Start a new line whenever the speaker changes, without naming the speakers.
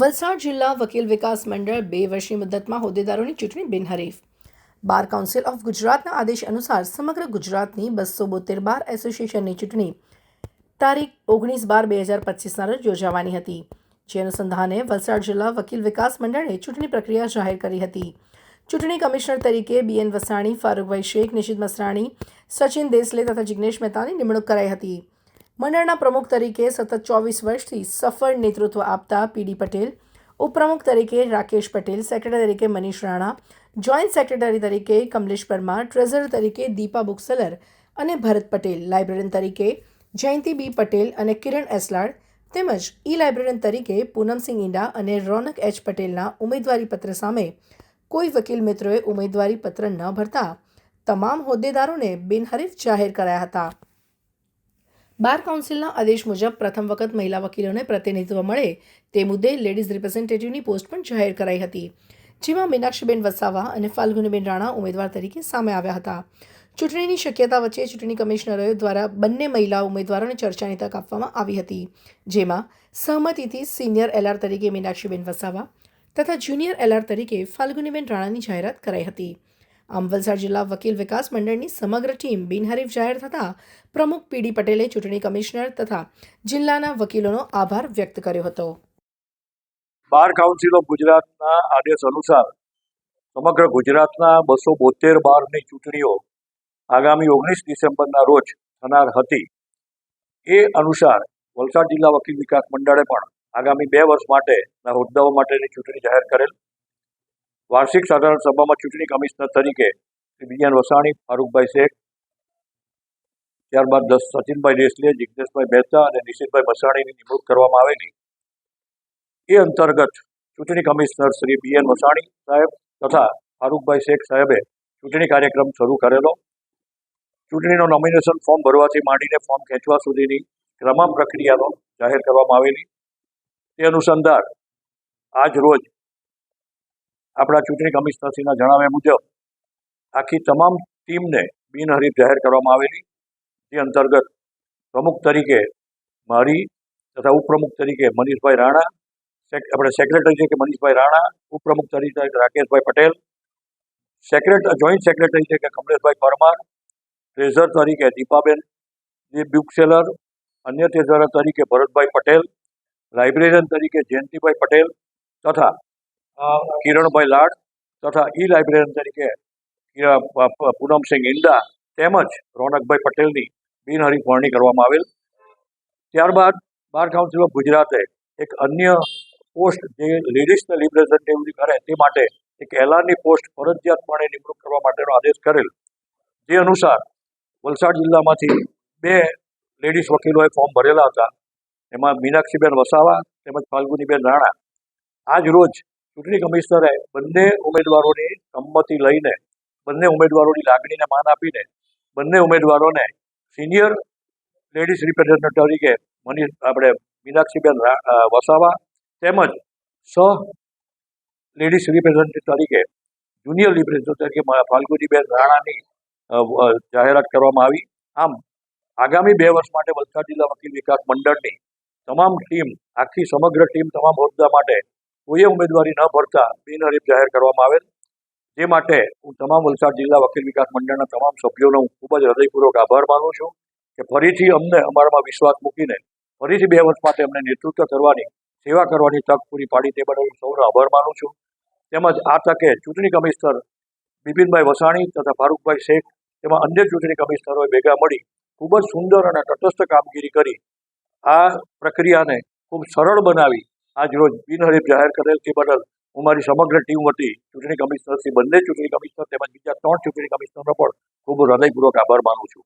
વલસાડ જિલ્લા વકીલ વિકાસ મંડળ બે વર્ષની મુદ્દતમાં હોદ્દેદારોની ચૂંટણી બિનહરીફ. બાર કાઉન્સિલ ઓફ ગુજરાતના આદેશ અનુસાર સમગ્ર ગુજરાતની બસો બોતેર બાર એસોસિએશનની ચૂંટણી તારીખ ઓગણીસ બાર બે હજાર પચીસના રોજ યોજાવાની હતી. જે અનુસંધાને વલસાડ જિલ્લા વકીલ વિકાસ મંડળે ચૂંટણી પ્રક્રિયા જાહેર કરી હતી. ચૂંટણી કમિશનર તરીકે બીએન વસાણી, ફારૂકભાઈ શેખ, નિશિત મસરાણી, સચિન દેસલે તથા જિગ્નેશ મહેતાની નિમણૂક કરાઈ હતી. મંડળના પ્રમુખ તરીકે સતત ચોવીસ વર્ષથી સફળ નેતૃત્વ આપતા પીડી પટેલ, ઉપપ્રમુખ તરીકે રાકેશ પટેલ, સેક્રેટરી તરીકે મનીષ રાણા, જોઈન્ટ સેક્રેટરી તરીકે કમલેશ પરમાર, ટ્રેઝરર તરીકે દીપા બુકસલર અને ભરત પટેલ, લાઇબ્રેરિયન તરીકે જયંતિ બી પટેલ અને કિરણ એસલાડ તેમજ ઈ લાઇબ્રેરિયન તરીકે પૂનમસિંહ ઈંડા અને રોનક એચ પટેલના ઉમેદવારી પત્ર સામે કોઈ વકીલ મિત્રોએ ઉમેદવારી પત્ર ન ભરતા તમામ હોદ્દેદારોને બિનહરીફ જાહેર કરાયા હતા. બાર કાઉન્સિલના આદેશ મુજબ પ્રથમ વખત મહિલા વકીલોને પ્રતિનિધિત્વ મળે તે મુદ્દે લેડીઝ રિપ્રેઝેન્ટેટિવની પોસ્ટ પણ જાહેર કરાઈ હતી, જેમાં મીનાક્ષીબેન વસાવા અને ફાલ્ગુનીબેન રાણા ઉમેદવાર તરીકે સામે આવ્યા હતા. ચૂંટણીની શક્યતા વચ્ચે ચૂંટણી કમિશનરો દ્વારા બંને મહિલા ઉમેદવારોને ચર્ચાની તક આપવામાં આવી હતી, જેમાં સહમતિથી સિનિયર એલઆર તરીકે મીનાક્ષીબેન વસાવા તથા જુનિયર એલઆર તરીકે ફાલ્ગુનીબેન રાણાની જાહેરાત કરાઈ હતી. આમ વલસાડ જિલ્લા વકીલ વિકાસ મંડળની સમગ્ર ટીમ બિનહરીફ જાહેર થતાં પ્રમુખ પીડી પટેલે ચૂંટણી કમિશનર તથા જિલ્લાના વકીલોનો આભાર વ્યક્ત કર્યો હતો.
બાર કાઉન્સિલ ઓફ ગુજરાતના આદેશ અનુસાર સમગ્ર ગુજરાતના બસો બોતેર બારની ચૂંટણીઓ આગામી ઓગણીસ ડિસેમ્બરના રોજ થનાર હતી. એ અનુસાર વલસાડ જિલ્લા વકીલ વિકાસ મંડળે પણ આગામી બે વર્ષ માટેના હોદ્દાઓ માટેની ચૂંટણી જાહેર કરેલ. વાર્ષિક સાધારણ સભામાં ચૂંટણી કમિશનર તરીકે શ્રી બીએન વસાણી, ફારૂકભાઈ શેખ, ત્યારબાદ દસ સચિનભાઈ દેસલે જિજ્ઞેશભાઈ મહેતા અને નિશિતભાઈ મસાણીની નિમણૂક કરવામાં આવેલી. એ અંતર્ગત ચૂંટણી commissioner Shri B N Vasani સાહેબ તથા ફારૂકભાઈ શેખ સાહેબે ચૂંટણી કાર્યક્રમ શરૂ કરેલો. ચૂંટણીનો નોમિનેશન ફોર્મ ભરવાથી માંડીને ફોર્મ ખેંચવા સુધીની તમામ પ્રક્રિયાનો જાહેર કરવામાં આવેલી. તે અનુસંધાન આજ રોજ આપણા ચૂંટણી કમિશનરશ્રીના જણાવ્યા મુજબ, આખી તમામ ટીમને બિનહરીફ જાહેર કરવામાં આવેલી. જે અંતર્ગત પ્રમુખ તરીકે મારી તથા ઉપપ્રમુખ તરીકે મનીષભાઈ રાણા આપણે સેક્રેટરી છે કે મનીષભાઈ રાણા, ઉપપ્રમુખ તરીકે Rakeshbhai Patel secret joint secretary છે કે કમલેશભાઈ પરમાર ટ્રેઝર તરીકે દીપાબેન બુકસેલર અન્ય ટ્રેઝરર તરીકે ભરતભાઈ પટેલ લાઇબ્રેરિયન તરીકે જયંતિભાઈ પટેલ તથા કિરણભાઈ લાડ તથા ઈ લાઇબ્રેરિયન તરીકે પૂનમસિંહ ઇંડા તેમજ રોનકભાઈ પટેલની બિનહરીફ વરણી કરવામાં આવેલ. ત્યારબાદ બાર કાઉન્સિલ ઓફ ગુજરાતે એક અન્ય પોસ્ટ જે લેડીઝને રિપ્રેઝેન્ટેટિવ કરે તે માટે એક એલાનની પોસ્ટ ફરજિયાતપણે નિમણૂક કરવા માટેનો આદેશ કરેલ. જે અનુસાર વલસાડ જિલ્લામાંથી બે લેડીઝ વકીલોએ ફોર્મ ભરેલા હતા. એમાં મીનાક્ષીબેન વસાવા તેમજ ફાલ્ગુનીબેન રાણા. આજ રોજ ચૂંટણી કમિશનરે બંને ઉમેદવારોની સંમતિ લઈને, બંને ઉમેદવારોની લાગણીને માન આપીને, બંને ઉમેદવારોને સિનિયર લેડીઝ રિપ્રેઝેન્ટેટિવ તરીકે મની આપણે મીનાક્ષીબેન વસાવા તેમજ સહ લેડીઝ રિપ્રેઝેન્ટેટિવ તરીકે, જુનિયર રિપ્રેઝેન્ટેટિવ તરીકે ફાલ્ગુનીબેન રાણાની જાહેરાત કરવામાં આવી. આમ, આગામી બે વર્ષ માટે વલસાડ જિલ્લા વકીલ વિકાસ મંડળની તમામ ટીમ, આખી સમગ્ર ટીમ તમામ હોદ્દા માટે કોઈએ ઉમેદવારી ન ભરતા બિનહરીફ જાહેર કરવામાં આવેલ. જે માટે હું તમામ વલસાડ જિલ્લા વકીલ વિકાસ મંડળના તમામ સભ્યોનો હું ખૂબ જ હૃદયપૂર્વક આભાર માનું છું કે ફરીથી અમને અમારામાં વિશ્વાસ મૂકીને ફરીથી બે વર્ષ માટે અમને નેતૃત્વ કરવાની, સેવા કરવાની તક પૂરી પાડી તે બદલ હું સૌનો આભાર માનું છું. તેમજ આ તકે ચૂંટણી કમિશનર બિપિનભાઈ વસાણી તથા ફારૂકભાઈ શેખ તેમાં અન્ય ચૂંટણી કમિશનરોએ ભેગા મળી ખૂબ જ સુંદર અને તટસ્થ કામગીરી કરી. આ પ્રક્રિયાને ખૂબ સરળ બનાવી આજ રોજ બિનહરીફ જાહેર કરેલ તે બદલ હું મારી સમગ્ર ટીમ વતી ચૂંટણી કમિશનરથી બંને ચૂંટણી કમિશનર તેમજ બીજા ત્રણ ચૂંટણી કમિશનરનો પણ ખૂબ હૃદયપૂર્વક આભાર માનું છું.